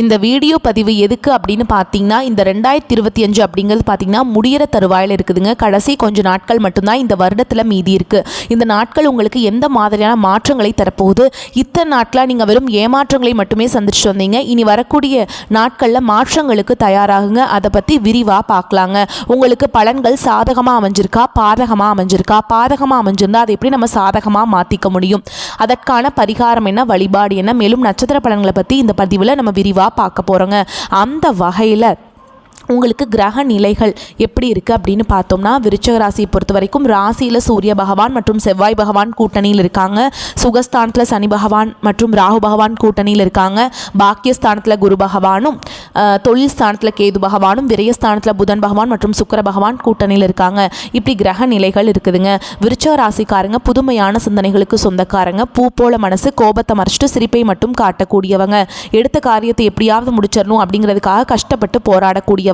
இந்த வீடியோ பதிவு எதுக்கு அப்படின்னு பார்த்தீங்கன்னா இந்த ரெண்டாயிரத்தி இருபத்தி அஞ்சு அப்படிங்கிறது பார்த்தீங்கன்னா முடியிற தருவாயில் இருக்குதுங்க. கடைசி கொஞ்சம் நாட்கள் மட்டும்தான் இந்த வருடத்தில் மீதி இருக்குது இந்த நாட்கள் உங்களுக்கு எந்த மாதிரியான மாற்றங்களை தரப்போகுது? இத்தனை நாட்களாக நீங்கள் வெறும் ஏமாற்றங்களை மட்டுமே சந்திச்சுட்டு வந்தீங்க. இனி வரக்கூடிய நாட்களில் மாற்றங்களுக்கு தயாராகுங்க. அதை பற்றி விரிவாக பார்க்கலாங்க உங்களுக்கு பலன்கள் சாதகமாக அமைஞ்சிருக்கா? பாதகமாக அமைஞ்சிருக்கா? பாதகமாக அமைஞ்சிருந்தா அதை எப்படி நம்ம சாதகமாக மாற்றிக்க முடியும்? அதற்கான பரிகாரம் என்ன? வழிபாடு என்ன? மேலும் நட்சத்திர பலன்களை பற்றி இந்த பதிவில் நம்ம விரிவாக பார்க்க போகிறோங்க அந்த வகையில் உங்களுக்கு கிரக நிலைகள் எப்படி இருக்குது அப்படின்னு பார்த்தோம்னா விருச்சக ராசியை பொறுத்த வரைக்கும் ராசியில் சூரிய பகவான் மற்றும் செவ்வாய் பகவான் கூட்டணியில் இருக்காங்க. சுகஸ்தானத்தில் சனி பகவான் மற்றும் ராகு பகவான் கூட்டணியில் இருக்காங்க. பாக்கியஸ்தானத்தில் குரு பகவானும் தொழில் ஸ்தானத்தில் கேது பகவானும் விரயஸ்தானத்தில் புதன் பகவான் மற்றும் சுக்கர பகவான் கூட்டணியில் இருக்காங்க. இப்படி கிரக நிலைகள் இருக்குதுங்க. விருச்சக ராசிக்காரங்க புதுமையான சிந்தனைகளுக்கு சொந்தக்காரங்க. பூ போல மனசு கோபத்தை மறைச்சிட்டு சிரிப்பை மட்டும் காட்டக்கூடியவங்க. எடுத்த காரியத்தை எப்படியாவது முடிச்சிடணும் அப்படிங்கிறதுக்காக கஷ்டப்பட்டு போராடக்கூடியவங்க.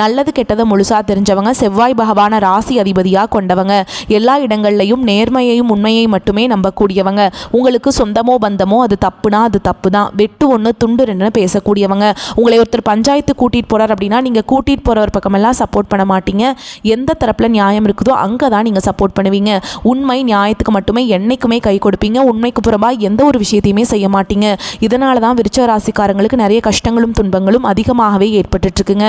நல்லது கெட்டதை முழுசா தெரிஞ்சவங்க செவ்வாய் பகவான ராசி அதிபதியாக கொண்டவங்க எல்லா இடங்கள்லையும் நேர்மையையும் உண்மையை மட்டுமே நம்பக்கூடியவங்க. உங்களுக்கு சொந்தமோ பந்தமோ அது தப்புனா அது தப்பு தான் வெட்டு ஒன்று துண்டு ரெண்டுன்னு பேசக்கூடியவங்க. உங்களை ஒருத்தர் பஞ்சாயத்து கூட்டிகிட்டு போகிறார் அப்படின்னா நீங்கள் கூட்டிகிட்டு போகிறவர் பக்கமெல்லாம் சப்போர்ட் பண்ண மாட்டீங்க. எந்த தரப்பில் நியாயம் இருக்குதோ அங்கே தான் நீங்கள் சப்போர்ட் பண்ணுவீங்க. உண்மை நியாயத்துக்கு மட்டுமே என்றைக்குமே கை கொடுப்பீங்க. உண்மைக்கு புறம்பாக எந்த ஒரு விஷயத்தையுமே செய்ய மாட்டீங்க. இதனால தான் விருச்ச ராசிக்காரங்களுக்கு நிறைய கஷ்டங்களும் துன்பங்களும் அதிகமாகவே ஏற்பட்டுட்டு இருக்குங்க.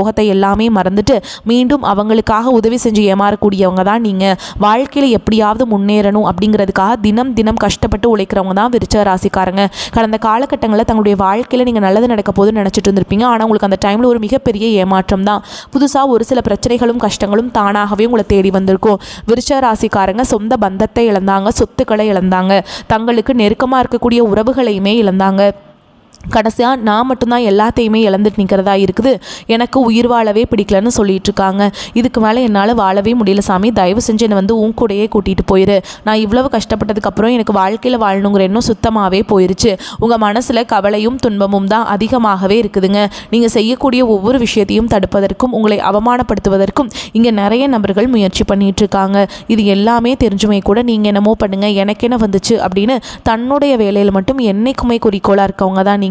துரோகத்தை எல்லாமே மறந்துட்டு மீண்டும் அவங்களுக்காக உதவி செஞ்சு ஏமாறக்கூடியவங்க தான் நீங்கள் வாழ்க்கையில் எப்படியாவது முன்னேறணும் அப்படிங்கிறதுக்காக தினம் தினம் கஷ்டப்பட்டு உழைக்கிறவங்க தான் விருச்ச ராசிக்காரங்க கடந்த காலகட்டங்களில் தங்களுடைய வாழ்க்கையில் நீங்கள் நல்லது நடக்க போது நினச்சிட்டு இருந்திருப்பீங்க. ஆனால் உங்களுக்கு அந்த டைமில் ஒரு மிகப்பெரிய ஏமாற்றம் தான். புதுசாக ஒரு சில பிரச்சனைகளும் கஷ்டங்களும் தானாகவே உங்களை தேடி வந்திருக்கும். விருச்ச ராசிக்காரங்க சொந்த பந்தத்தை இழந்தாங்க சொத்துக்களை இழந்தாங்க. தங்களுக்கு நெருக்கமாக இருக்கக்கூடிய உறவுகளையுமே இழந்தாங்க. கடைசியாக நான் மட்டும்தான் எல்லாத்தையுமே இழந்துட்டு நிற்கிறதா இருக்குது. எனக்கு உயிர் வாழவே பிடிக்கலன்னு சொல்லிட்டு இருக்காங்க. இதுக்கு மேலே என்னால் வாழவே முடியல சாமி. தயவு செஞ்சு என்னை வந்து உன் கூடயே கூட்டிகிட்டு போயிரு. நான் இவ்வளவு கஷ்டப்பட்டதுக்கப்புறம் எனக்கு வாழ்க்கையில் வாழணுங்கிற எண்ணம் சுத்தமாகவே போயிருச்சு. உங்கள் மனசில் கவலையும் துன்பமும் தான் அதிகமாகவே இருக்குதுங்க. நீங்கள் செய்யக்கூடிய ஒவ்வொரு விஷயத்தையும் தடுப்பதற்கும் உங்களை அவமானப்படுத்துவதற்கும் இங்கே நிறைய நபர்கள் முயற்சி பண்ணிட்டு இருக்காங்க. இது எல்லாமே தெரிஞ்சுமே கூட நீங்கள் என்னமோ பண்ணுங்கள் எனக்கு என்ன வந்துச்சு அப்படின்னு தன்னுடைய வேலையில் மட்டும் என்னைக்குமே குறிக்கோளாக இருக்கவங்க தான் நீங்கள்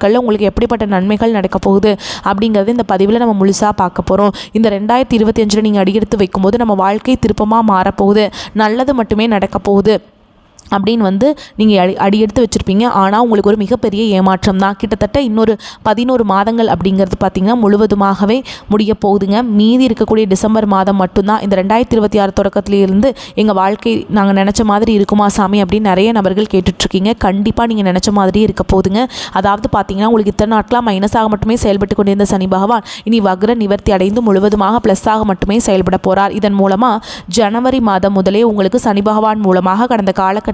நாட்களில் உங்களுக்கு எப்படிப்பட்ட நன்மைகள் நடக்க போகுது அப்படிங்கிறது இந்த பதிவில் நம்ம முழுசாக பார்க்க போகிறோம் இந்த ரெண்டாயிரத்தி இருபத்தி அஞ்சில் நீங்கள் அடியெடுத்து வைக்கும்போது நம்ம வாழ்க்கை திருப்பமாக மாறப்போகுது நல்லது மட்டுமே நடக்க போகுது. அப்படின்னு வந்து நீங்கள் அடி அடி எடுத்து வச்சுருப்பீங்க. ஆனால் உங்களுக்கு ஒரு மிகப்பெரிய ஏமாற்றம் தான். கிட்டத்தட்ட இன்னொரு பதினோரு மாதங்கள் அப்படிங்கிறது பார்த்திங்கன்னா முழுவதுமாகவே முடிய போகுதுங்க. மீதி இருக்கக்கூடிய டிசம்பர் மாதம் மட்டும்தான். இந்த ரெண்டாயிரத்தி இருபத்தி ஆறு தொடக்கத்திலிருந்து எங்கள் வாழ்க்கை நாங்கள் நினச்ச மாதிரி இருக்குமா சாமி அப்படின்னு நிறைய நபர்கள் கேட்டுட்ருக்கீங்க. கண்டிப்பாக நீங்கள் நினச்ச மாதிரியே இருக்க போகுதுங்க. அதாவது பார்த்தீங்கன்னா உங்களுக்கு இத்தனை நாட்களாக மைனஸாக மட்டுமே செயல்பட்டு கொண்டிருந்த சனி பகவான் இனி வக்ர நிவர்த்தி அடைந்து முழுவதுமாக ப்ளஸ்ஸாக மட்டுமே செயல்பட போகிறார் இதன் மூலமாக ஜனவரி மாதம் முதலே உங்களுக்கு சனி பகவான் மூலமாக கடந்த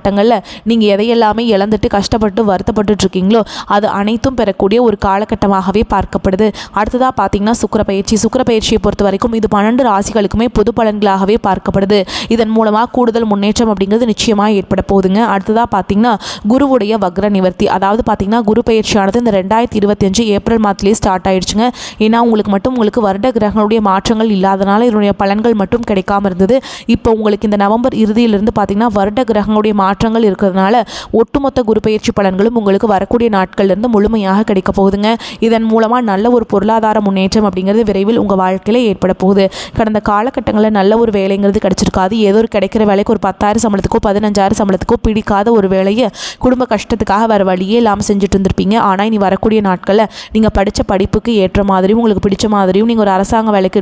காலகட்டங்களில் நீங்கள் எதையெல்லாமே இழந்துட்டு கஷ்டப்பட்டு வருத்தப்பட்டுட்டு இருக்கீங்களோ அது அனைத்தும் பெறக்கூடிய ஒரு காலகட்டமாகவே பார்க்கப்படுது. அடுத்ததாக பார்த்தீங்கன்னா சுக்கிர பயிற்சி. சுக்கிர பயிற்சியை பொறுத்த வரைக்கும் இது பன்னெண்டு ராசிகளுக்குமே பொது பலன்களாகவே பார்க்கப்படுது. இதன் மூலமாக கூடுதல் முன்னேற்றம் அப்படிங்கிறது நிச்சயமாக ஏற்பட போகுதுங்க. அடுத்ததாக பார்த்தீங்கன்னா குருவுடைய வக்ர நிவர்த்தி. அதாவது பார்த்தீங்கன்னா குரு பயிற்சியானது இந்த ரெண்டாயிரத்தி இருபத்தஞ்சு ஏப்ரல் மாதத்துலேயே ஸ்டார்ட் ஆயிடுச்சுங்க. ஏன்னா உங்களுக்கு மட்டும் உங்களுக்கு வருட கிரகங்களுடைய மாற்றங்கள் இல்லாதனால இதனுடைய பலன்கள் மட்டும் கிடைக்காம இருந்தது. இப்போ உங்களுக்கு இந்த நவம்பர் இறுதியிலிருந்து பார்த்தீங்கன்னா வருட கிரகங்களுடைய மாற்றங்கள் இருக்கிறதுனால ஒட்டுமொத்த குரு பயிற்சி பலன்களும் உங்களுக்கு வரக்கூடிய நாட்கள்லேருந்து முழுமையாக கிடைக்க போகுதுங்க. இதன் மூலமாக நல்ல ஒரு பொருளாதார முன்னேற்றம் அப்படிங்கிறது விரைவில் உங்கள் வாழ்க்கையில் ஏற்பட போகுது. கடந்த காலகட்டங்களில் நல்ல ஒரு வேலைங்கிறது கிடைச்சிருக்காது. ஏதோ ஒரு கிடைக்கிற வேலைக்கு ஒரு பத்தாயிரம் சம்பளத்துக்கோ பதினஞ்சாயிரம் சம்பளத்துக்கோ பிடிக்காத ஒரு வேலையை குடும்ப கஷ்டத்துக்காக வேறு வழியே இல்லாமல் செஞ்சுட்டு இருந்திருப்பீங்க. ஆனால் இனி வரக்கூடிய நாட்களில் நீங்கள் படித்த படிப்புக்கு ஏற்ற மாதிரியும் உங்களுக்கு பிடிச்ச மாதிரியும் நீங்கள் ஒரு அரசாங்க வேலைக்கு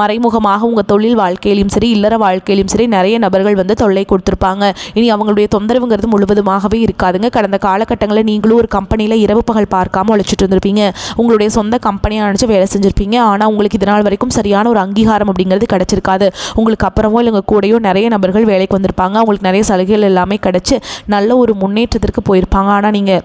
மறைமுகமாக உங்கள் தொழில் வாழ்க்கையிலும் சரி இல்லற வாழ்க்கையிலும் சரி நிறைய நபர்கள் வந்து தொல்லை கொடுத்துருப்பாங்க. இனி அவங்களுடைய தொந்தரவுங்கிறது முழுவதுமாகவே இருக்காதுங்க. கடந்த காலகட்டங்களில் நீங்களும் ஒரு கம்பெனியில் இரவு பகல் பார்க்காம உழைச்சிட்டு இருந்திருப்பீங்க. உங்களுடைய சொந்த கம்பெனியாக நினச்சி வேலை செஞ்சுருப்பீங்க. ஆனால் உங்களுக்கு இதனால் வரைக்கும் சரியான ஒரு அங்கீகாரம் அப்படிங்கிறது கிடச்சிருக்காது. உங்களுக்கு அப்புறமோ இல்லை உங்கள் கூடையோ நிறைய நபர்கள் வேலைக்கு வந்திருப்பாங்க. அவங்களுக்கு நிறைய சலுகைகள் எல்லாமே கிடச்சி நல்ல ஒரு முன்னேற்றத்திற்கு போயிருப்பாங்க. ஆனால் நீங்கள்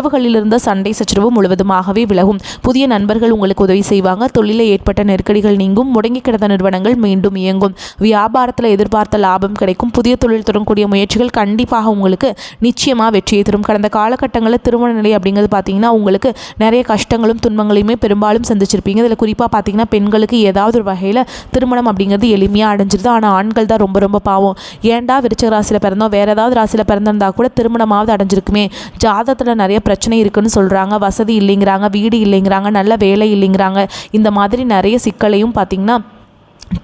உறவுகளில் இருந்த சண்டை சச்சரவு முழுவதுமாகவே விலகும். புதிய நண்பர்கள் உங்களுக்கு உதவி செய்வாங்க. தொழிலில் ஏற்பட்ட நெருக்கடிகள் நீங்கும். முடங்கி கிடந்த நிறுவனங்கள் மீண்டும் இயங்கும். வியாபாரத்தில் எதிர்பார்த்த லாபம் கிடைக்கும். புதிய தொழில் தொடங்கக்கூடிய முயற்சிகள் கண்டிப்பாக உங்களுக்கு நிச்சயமாக வெற்றியை தரும். கடந்த காலகட்டங்களில் திருமண நிலை அப்படிங்கிறது பார்த்தீங்கன்னா உங்களுக்கு நிறைய கஷ்டங்களும் துன்பங்களையுமே பெரும்பாலும் சந்திச்சிருப்பீங்க. இதில் குறிப்பாக பார்த்தீங்கன்னா பெண்களுக்கு ஏதாவது ஒரு வகையில் திருமணம் அப்படிங்கிறது எளிமையாக அடைஞ்சிருது. ஆனால் ஆண்கள் தான் ரொம்ப ரொம்ப பாவம். ஏன்டா விருச்சக ராசியில் பிறந்தோம்? வேறு ஏதாவது ராசியில் பிறந்திருந்தா கூட திருமணமாவது அடைஞ்சிருக்குமே. ஜாதகத்தில் நிறைய பிரச்சனை இருக்குன்னு சொல்கிறாங்க வசதி இல்லைங்கிறாங்க வீடு இல்லைங்கிறாங்க நல்ல வேலை இல்லைங்கிறாங்க. இந்த மாதிரி நிறைய சிக்கலையும் பார்த்திங்கன்னா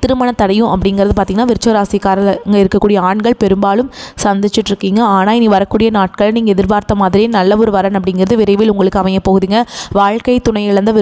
திருமண தடையும் அப்படிங்கிறது பார்த்திங்கன்னா விருச்ச ராசிக்காரங்க இருக்கக்கூடிய ஆண்கள் பெரும்பாலும் சந்திச்சிட்டுருக்கீங்க ஆனால் இனி வரக்கூடிய நாட்கள் நீங்கள் எதிர்பார்த்த மாதிரியே நல்ல ஒரு வரன் அப்படிங்கிறது விரைவில் உங்களுக்கு அமைய போகுதுங்க. வாழ்க்கை துணை இழந்த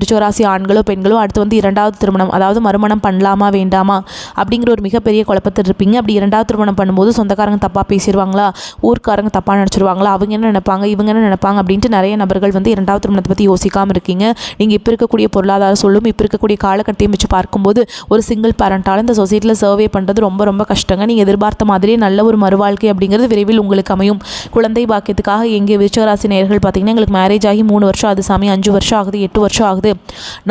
ஆண்களோ பெண்களோ அடுத்து வந்து இரண்டாவது திருமணம் அதாவது மறுமணம் பண்ணலாமா வேண்டாமா அப்படிங்கிற ஒரு மிகப்பெரிய குழப்பத்தில் இருப்பீங்க. அப்படி இரண்டாவது திருமணம் பண்ணும்போது சொந்தக்காரங்க தப்பாக பேசிடுவாங்களா ஊர்க்காரங்க தப்பாக நினச்சிருவாங்களா? அவங்க என்ன நினைப்பாங்க? இவங்க என்ன நினைப்பாங்க? அப்படின்ட்டு நிறைய நபர்கள் வந்து இரண்டாவது திருமணத்தை பற்றி யோசிக்காமல் இருக்கீங்க. நீங்கள் இப்போ இருக்கக்கூடிய பொருளாதார சொல்லும் இப்போ இருக்கக்கூடிய காலகட்டத்தையும் வச்சு பார்க்கும்போது ஒரு சிங்கிள் பேரண்டால் இந்த சொசைட்டியில் சர்வே பண்ணுறது ரொம்ப ரொம்ப கஷ்டங்க. நீங்கள் எதிர்பார்த்த மாதிரியே நல்ல ஒரு மறுவாழ்க்கை அப்படிங்கிறது விரைவில் உங்களுக்கு அமையும். குழந்தை பாக்கியத்துக்காக எங்கே விருச்சராசி நேர்கள் பார்த்தீங்கன்னா எங்களுக்கு மேரேஜ் ஆகி மூணு வருஷம் ஆகுது சாமி. அஞ்சு வருஷம் ஆகுது எட்டு வருஷம் ஆகுது.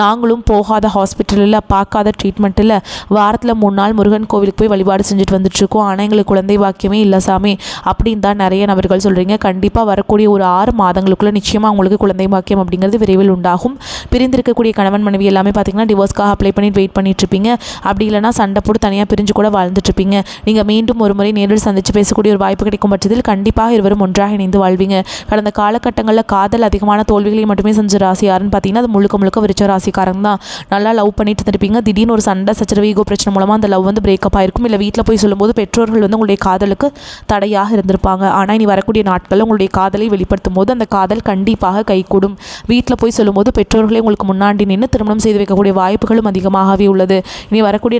நாங்களும் போகாத ஹாஸ்பிட்டலில் பார்க்காத ட்ரீட்மெண்ட்டில் வாரத்தில் மூணு நாள் முருகன் கோவிலுக்கு போய் வழிபாடு செஞ்சுட்டு வந்துட்டுருக்கோம். ஆனால் எங்களுக்கு குழந்தை பாக்கியமே இல்லை சாமி. அப்படின்னு தான் நிறைய நபர்கள் சொல்கிறீங்க கண்டிப்பாக வரக்கூடிய ஒரு ஆறு மாதங்களுக்குள்ளே நிச்சயமாக உங்களுக்கு குழந்தை பாக்கியம் அப்படிங்கிறது விரைவில் உண்டாகும். பிரிந்திருக்கக்கூடிய கணவன் மனைவி எல்லாமே பார்த்தீங்கன்னா டிவோர்ஸ்க்காக அப்ளை பண்ணிட்டு வெயிட் பண்ணிட்டு இருப்பீங்க. அப்படி இல்லைனா சண்டை போட்டு தனியாக பிரிஞ்சு கூட வாழ்ந்துட்டுருப்பீங்க. நீங்கள் மீண்டும் ஒரு முறை நேரில் சந்தித்து பேசக்கூடிய ஒரு வாய்ப்பு கிடைக்கும் பட்சத்தில் கண்டிப்பாக இருவரும் ஒன்றாக இணைந்து வாழ்வீங்க. கடந்த காலகட்டங்களில் காதல் அதிகமான தோல்விகளை மட்டுமே செஞ்ச ராசி யாருன்னு பார்த்தீங்கன்னா அது முழுக்க முழுக்க விரிச்ச ராசிக்காரங்க தான். நல்லா லவ் பண்ணிட்டு இருப்பீங்க திடீர்னு ஒரு சண்டை சச்சரவு ஈகோ பிரச்சனை மூலமாக அந்த லவ் வந்து பிரேக்கப் ஆயிருக்கும். இல்லை வீட்டில் போய் சொல்லும்போது பெற்றோர்கள் வந்து உங்களுடைய காதலுக்கு தடையாக இருந்திருப்பாங்க. ஆனால் இனி வரக்கூடிய நாட்களில் உங்களுடைய காதலை வெளிப்படுத்தும் போது அந்த காதல் கண்டிப்பாக கைகூடும். வீட்டில் போய் சொல்லும்போது பெற்றோர்களே உங்களுக்கு முன்னாடி நின்று திருமணம் செய்து வைக்கக்கூடிய வாய்ப்புகளும் அதிகமாகவே உள்ளது. இனி வரக்கூடிய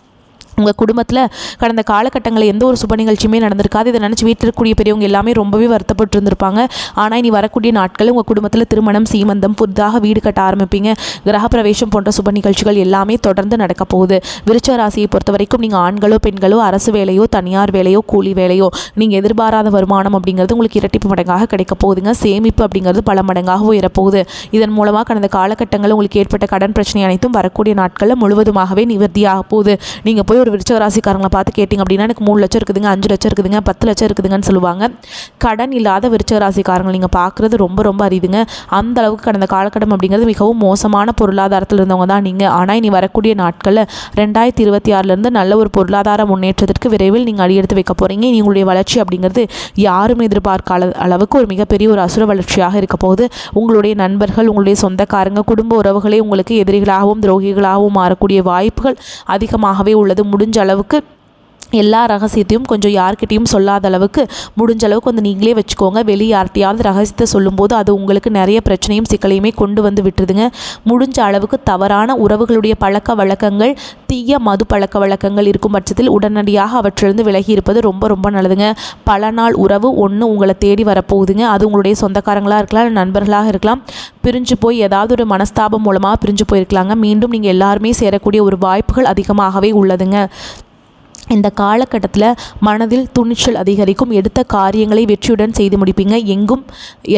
உங்கள் குடும்பத்தில் கடந்த காலகட்டங்களில் எந்த ஒரு சுப நிகழ்ச்சியுமே நடந்திருக்காது. இதை நினச்சி வீட்டில் இருக்கக்கூடிய பெரியவங்க எல்லாமே ரொம்பவே வருத்தப்பட்டு இருந்திருப்பாங்க ஆனால் இனி வரக்கூடிய நாட்கள் உங்கள் குடும்பத்தில் திருமணம் சீமந்தம் புதிதாக வீடு கட்ட ஆரம்பிப்பீங்க. கிரகப்பிரவேசம் போன்ற சுப நிகழ்ச்சிகள் எல்லாமே தொடர்ந்து நடக்க போகுது. விருச்ச ராசியை பொறுத்த வரைக்கும் நீங்கள் ஆண்களோ பெண்களோ அரசு வேலையோ தனியார் வேலையோ கூலி வேலையோ நீங்கள் எதிர்பாராத வருமானம் அப்படிங்கிறது உங்களுக்கு இரட்டிப்பு மடங்காக கிடைக்க போகுதுங்க. சேமிப்பு அப்படிங்கிறது பல மடங்காக உயரப்போகுது. இதன் மூலமாக கடந்த காலகட்டங்களில் உங்களுக்கு ஏற்பட்ட கடன் பிரச்சனை அனைத்தும் வரக்கூடிய நாட்களில் முழுவதுமாகவே நிவர்த்தியாக போகுது. நீங்கள் போய் ஒரு விருச்சக ராசிக்காரங்களை பார்த்து கேட்டிங்க அப்படின்னா எனக்கு மூணு லட்சம் இருக்குதுங்க அஞ்சு லட்சம் இருக்குதுங்க பத்து லட்சம் இருக்குதுங்கன்னு சொல்லுவாங்க. கடன் இல்லாத விருச்சக ராசிக்காரங்களை நீங்கள் பார்க்குறது ரொம்ப ரொம்ப அரிதுங்க. அந்த அளவுக்கு கடந்த காலகட்டம் அப்படிங்கிறது மிகவும் மோசமான பொருளாதாரத்தில் இருந்தவங்க தான் நீங்கள் ஆனால் இனி வரக்கூடிய நாட்களில் ரெண்டாயிரத்தி இருபத்தி ஆறுலேருந்து நல்ல ஒரு பொருளாதார முன்னேற்றத்திற்கு விரைவில் நீங்கள் அடியெடுத்து வைக்க போகிறீங்க இனி உங்களுடைய வளர்ச்சி அப்படிங்கிறது யாரும் எதிர்பார்க்காத அளவுக்கு ஒரு மிகப்பெரிய ஒரு அசுர வளர்ச்சியாக இருக்க போகுது. உங்களுடைய நண்பர்கள் உங்களுடைய சொந்தக்காரங்க குடும்ப உறவுகளே உங்களுக்கு எதிரிகளாகவும் துரோகிகளாகவும் மாறக்கூடிய வாய்ப்புகள் அதிகமாகவே உள்ளது. முடிஞ்ச அளவுக்கு எல்லா ரகசியத்தையும் கொஞ்சம் யார்கிட்டையும் சொல்லாத அளவுக்கு முடிஞ்ச அளவுக்கு வந்து நீங்களே வச்சுக்கோங்க. வெளியே யார்கிட்டையாவது ரகசியத்தை சொல்லும்போது அது உங்களுக்கு நிறைய பிரச்சனையும் சிக்கலையுமே கொண்டு வந்து விட்டுருதுங்க. முடிஞ்ச அளவுக்கு தவறான உறவுகளுடைய பழக்க வழக்கங்கள் தீய மது பழக்க வழக்கங்கள் இருக்கும் பட்சத்தில் உடனடியாக அவற்றிலிருந்து விலகி இருப்பது ரொம்ப ரொம்ப நல்லதுங்க. பல நாள் உறவு ஒன்று உங்களை தேடி வரப்போகுதுங்க. அது உங்களுடைய சொந்தக்காரங்களாக இருக்கலாம் நண்பர்களாக இருக்கலாம். பிரிஞ்சு போய் ஏதாவது ஒரு மனஸ்தாபம் மூலமாக பிரிஞ்சு போயிருக்கலாங்க. மீண்டும் நீங்கள் எல்லாருமே சேரக்கூடிய ஒரு வாய்ப்புகள் அதிகமாகவே உள்ளதுங்க. இந்த காலகட்டத்தில் மனதில் துணிச்சல் அதிகரிக்கும். எடுத்த காரியங்களை வெற்றியுடன் செய்து முடிப்பீங்க. எங்கும்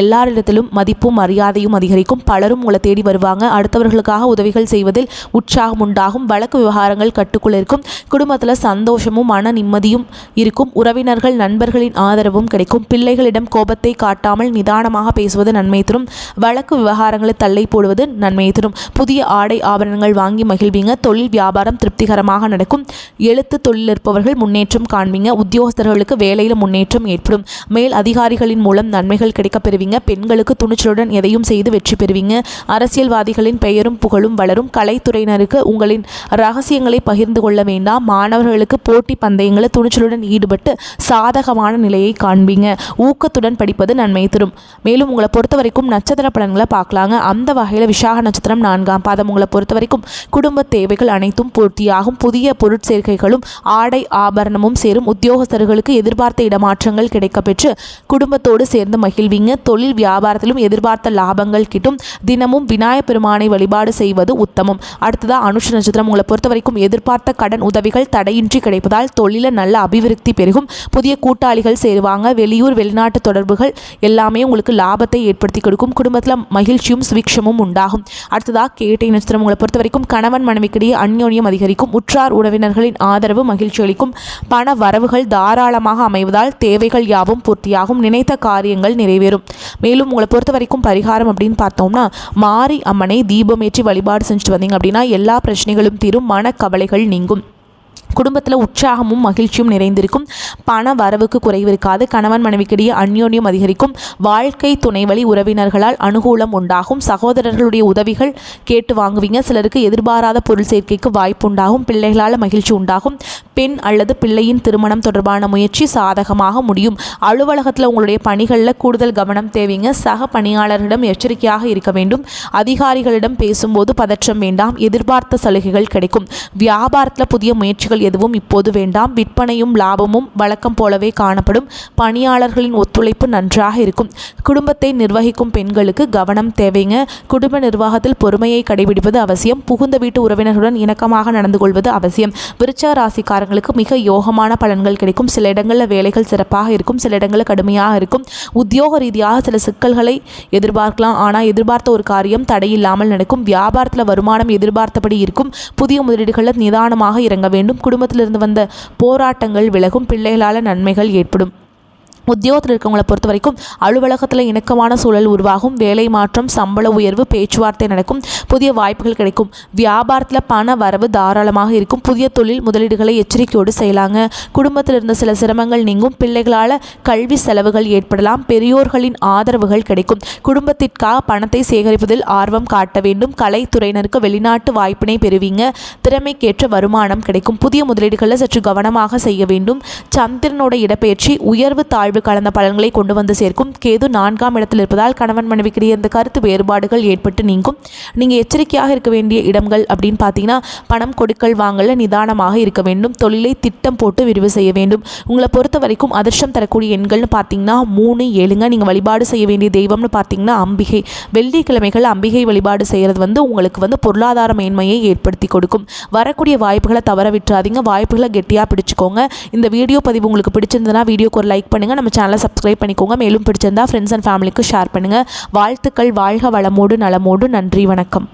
எல்லாரிடத்திலும் மதிப்பும் மரியாதையும் அதிகரிக்கும். பலரும் உங்களை தேடி வருவாங்க. அடுத்தவர்களுக்காக உதவிகள் செய்வதில் உற்சாகம் உண்டாகும். வழக்கு விவகாரங்கள் கட்டுக்குள் இருக்கும். குடும்பத்தில் சந்தோஷமும் மன நிம்மதியும் இருக்கும். உறவினர்கள் நண்பர்களின் ஆதரவும் கிடைக்கும். பிள்ளைகளிடம் கோபத்தை காட்டாமல் நிதானமாக பேசுவது நன்மை தரும். வழக்கு விவகாரங்களை தள்ளை போடுவது நன்மை தரும். புதிய ஆடை ஆபரணங்கள் வாங்கி மகிழ்வீங்க. தொழில் வியாபாரம் திருப்திகரமாக நடக்கும். எழுத்து தொழில் இருப்பவர்கள் முன்னேற்றம் காண்பீங்க. உத்தியோகஸ்தர்களுக்கு வேலையில் முன்னேற்றம் ஏற்படும். மேல் அதிகாரிகளின் மூலம் நன்மைகள் கிடைக்கப் பெறுவீங்க. பெண்களுக்கு துணிச்சலுடன் எதையும் செய்து வெற்றி பெறுவீங்க. அரசியல்வாதிகளின் பெயரும் புகழும் வளரும். கலைத்துறையினருக்கு உங்களின் ரகசியங்களை பகிர்ந்து கொள்ள வேண்டாம். மாணவர்களுக்கு போட்டி பந்தயங்களில் துணிச்சலுடன் ஈடுபட்டு சாதகமான நிலையை காண்பீங்க. ஊக்கத்துடன் படிப்பது நன்மை தரும். மேலும் உங்களை பொறுத்த வரைக்கும் நட்சத்திர பலன்களை பார்க்கலாங்க. அந்த வகையில் விசாக நட்சத்திரம் நான்காம் பாதம். உங்களை பொறுத்த வரைக்கும் குடும்ப தேவைகள் அனைத்தும் பூர்த்தியாகும். புதிய பொருட்சேர்க்கைகளும் ஆடை ஆபரணமும் சேரும். உத்தியோகஸ்தர்களுக்கு எதிர்பார்த்த இடமாற்றங்கள் கிடைக்கப்பெற்று குடும்பத்தோடு சேர்ந்து மகிழ்வீங்க. தொழில் வியாபாரத்திலும் எதிர்பார்த்த லாபங்கள் கிட்டும். தினமும் விநாயக பெருமானை வழிபாடு செய்வது உத்தமம். அடுத்ததா அனுஷ நட்சத்திரம். உங்களை பொறுத்த வரைக்கும் எதிர்பார்த்த கடன் உதவிகள் தடையின்றி கிடைப்பதால் தொழில நல்ல அபிவிருத்தி பெருகும். புதிய கூட்டாளிகள் சேருவாங்க. வெளியூர் வெளிநாட்டு தொடர்புகள் எல்லாமே உங்களுக்கு லாபத்தை ஏற்படுத்தி கொடுக்கும். குடும்பத்தில் மகிழ்ச்சியும் சுவிக்ஷமும் உண்டாகும். அடுத்ததாக கேட்டை நட்சத்திரம். உங்களை பொறுத்த வரைக்கும் கணவன் மனைவிக்கிடையே அந்யோன்யம் அதிகரிக்கும். உற்றார் உறவினர்களின் ஆதரவு மகிழ்ச்சி மகிழ்ச்சியளிக்கும் பண வரவுகள் தாராளமாக அமைவதால் தேவைகள் யாவும் பூர்த்தியாகும். நினைத்த காரியங்கள் நிறைவேறும். மேலும் உங்களை பொறுத்த வரைக்கும் பரிகாரம் அப்படின்னு பார்த்தோம்னா மாரி அம்மனை தீபமேற்றி வழிபாடு செஞ்சுட்டு வந்தீங்க அப்படின்னா எல்லா பிரச்சனைகளும் தீரும். மனக்கவலைகள் நீங்கும். குடும்பத்தில் உற்சாகமும் மகிழ்ச்சியும் நிறைந்திருக்கும். பண வரவுக்கு குறைவு இருக்காது. கணவன் மனைவிக்கிடையே அந்யோன்யம் அதிகரிக்கும். வாழ்க்கை துணை வழி உறவினர்களால் அனுகூலம் உண்டாகும். சகோதரர்களுடைய உதவிகள் கேட்டு வாங்குவீங்க. சிலருக்கு எதிர்பாராத பொருள் சேர்க்கைக்கு வாய்ப்பு உண்டாகும் பிள்ளைகளால் மகிழ்ச்சி உண்டாகும். பெண் அல்லது பிள்ளையின் திருமணம் தொடர்பான முயற்சி சாதகமாக முடியும். அலுவலகத்தில் உங்களுடைய பணிகளில் கூடுதல் கவனம் தேவைங்க. சக பணியாளர்களிடம் எச்சரிக்கையாக இருக்க வேண்டும். அதிகாரிகளிடம் பேசும்போது பதற்றம் வேண்டாம். எதிர்பார்த்த சலுகைகள் கிடைக்கும். வியாபாரத்தில் புதிய முயற்சிகள் எதுவும் இப்போது வேண்டாம். விற்பனையும் லாபமும் வழக்கம் போலவே காணப்படும். பணியாளர்களின் ஒத்துழைப்பு நன்றாக இருக்கும். குடும்பத்தை நிர்வகிக்கும் பெண்களுக்கு கவனம் தேவைங்க. குடும்ப நிர்வாகத்தில் பொறுமையை கடைபிடிப்பது அவசியம். புகுந்த வீட்டு உறவினருடன் இணக்கமாக நடந்து கொள்வது அவசியம். விருச்சக ராசிக்காரங்களுக்கு மிக யோகமான பலன்கள் கிடைக்கும். சில இடங்களில் வேலைகள் சிறப்பாக இருக்கும். சில இடங்களில் கடுமையாக இருக்கும். உத்தியோக ரீதியாக சில சிக்கல்களை எதிர்பார்க்கலாம். ஆனால் எதிர்பார்த்த ஒரு காரியம் தடையில்லாமல் நடக்கும். வியாபாரத்தில் வருமானம் எதிர்பார்த்தபடி இருக்கும். புதிய முதலீடுகளில் நிதானமாக இறங்க வேண்டும். குடும்பத்திலிருந்து வந்த போராட்டங்கள் விலகும் பிள்ளைகளால் நன்மைகள் ஏற்படும். உத்தியோகத்தில் இருக்கவங்களை பொறுத்த வரைக்கும் அலுவலகத்தில் இணக்கமான சூழல் உருவாகும். வேலை மாற்றம் சம்பள உயர்வு பேச்சுவார்த்தை நடக்கும். புதிய வாய்ப்புகள் கிடைக்கும். வியாபாரத்தில் பண வரவு தாராளமாக இருக்கும். புதிய தொழில் முதலீடுகளை எச்சரிக்கையோடு செய்யலாங்க. குடும்பத்தில் இருந்த சில சிரமங்கள் நீங்கும். பிள்ளைகளால் கல்வி செலவுகள் ஏற்படலாம். பெரியோர்களின் ஆதரவுகள் கிடைக்கும். குடும்பத்திற்காக பணத்தை சேகரிப்பதில் ஆர்வம் காட்ட வேண்டும். கலைத்துறையினருக்கு வெளிநாட்டு வாய்ப்பினை பெறுவீங்க. திறமைக்கேற்ற வருமானம் கிடைக்கும். புதிய முதலீடுகளை சற்று கவனமாக செய்ய வேண்டும். சந்திரனோட இடப்பெயர்ச்சி உயர்வு தாழ்வு கலந்த பலன்களை கொண்டு வந்து சேர்க்கும். கேது நான்காம் இடத்தில் இருப்பதால் கணவன் மனைவிக்கிடையே இந்த கருத்து வேறுபாடுகள் ஏற்பட்டு நீங்கும். நீங்கள் எச்சரிக்கையாக இருக்க வேண்டிய இடங்கள் அப்படின்னு பார்த்தீங்கன்னா பணம் கொடுக்கல் வாங்கல நிதானமாக இருக்க வேண்டும். தொழிலை திட்டம் போட்டு விரிவு செய்ய வேண்டும். உங்களை பொறுத்த வரைக்கும் அதிர்ஷ்டம் தரக்கூடிய எண்கள்னு பார்த்தீங்கன்னா மூணு ஏழுங்க. நீங்கள் வழிபாடு செய்ய வேண்டிய தெய்வம்னு பார்த்தீங்கன்னா அம்பிகை. வெள்ளிக்கிழமைகள் அம்பிகை வழிபாடு செய்கிறது வந்து உங்களுக்கு வந்து பொருளாதார மேன்மையை ஏற்படுத்தி கொடுக்கும். வரக்கூடிய வாய்ப்புகளை தவற விட்டுறாதீங்க. வாய்ப்புகளை கெட்டியாக பிடிச்சிக்கோங்க. இந்த வீடியோ பதிவு உங்களுக்கு பிடிச்சிருந்ததுன்னா வீடியோக்கு ஒரு லைக் பண்ணுங்கள் நம்ம சேனலை சப்ஸ்கிரைப் பண்ணிக்கோங்க. மேலும் பிடிச்சிருந்தா ஃப்ரெண்ட்ஸ் அண்ட் ஃபேமிலிக்கு ஷேர் பண்ணுங்கள் வாழ்த்துக்கள் வாழ்க வளமோடு நலமோடு. நன்றி வணக்கம்.